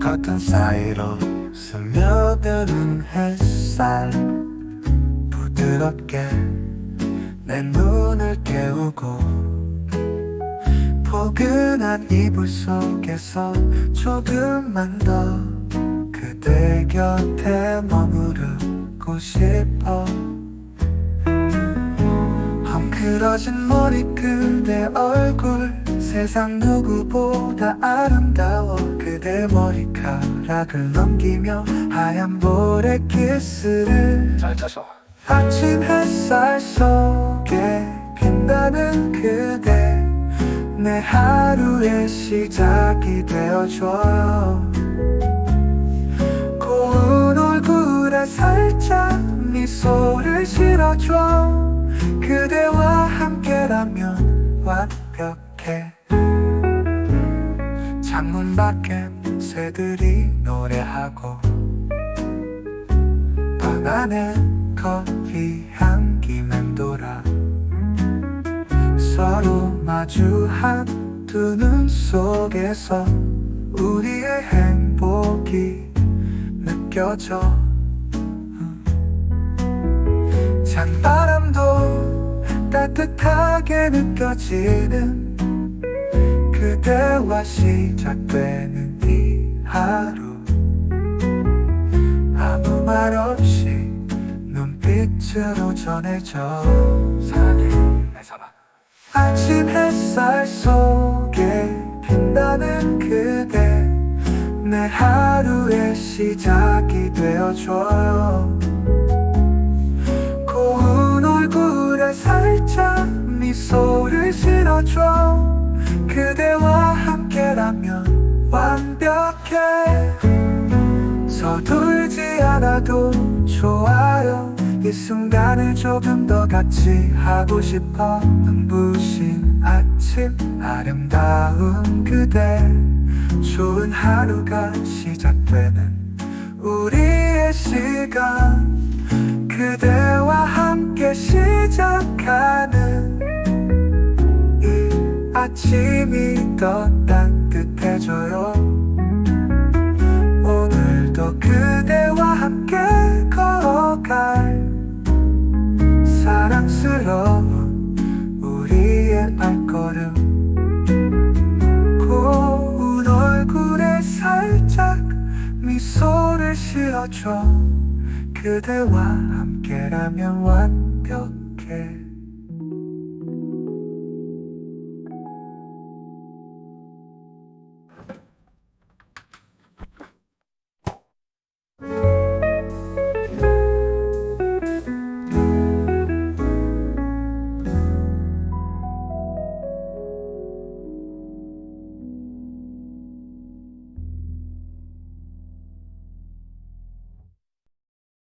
커튼 사이로 스며드는 햇살. 부드럽게 내 눈을 깨우고 포근한 이불 속에서 조금만 더 그대 곁에 머무르고 싶어 헝클어진 머리 그대 얼굴 세상 누구보다 아름다워. 그대 머리카락을 넘기며 하얀 볼에 키스를 잘 자서 아침 햇살 속에 빛나는 그대 내 하루의 시작이 되어줘요. 고운 얼굴에 살짝 미소를 실어줘 완벽해. 창문 밖엔 새들이 노래하고 방 안에 커피 향기 맴돌아 서로 마주한 두 눈 속에서 우리의 행복이 느껴져. 찬바람도 따뜻하게 느껴지는 그대와 시작되는 이 하루. 아무 말 없이 눈빛으로 전해져 아침 햇살 속에 빛나는 그대. 내 하루의 시작이 되어줘요 실어줘 그대와 함께라면 완벽해. 서툴지 않아도 좋아요. 이 순간을 조금 더 같이 하고 싶어. 눈부신 아침 아름다운 그대. 좋은 하루가 시작되는 우리의 시간. 그대와 함께 시작하는 이 아침이 더 따뜻해져요. 오늘도 그대와 함께 걸어갈 사랑스러운 우리의 발걸음. 고운 얼굴에 살짝 미소를 실어줘. 그대와 함께라면 완벽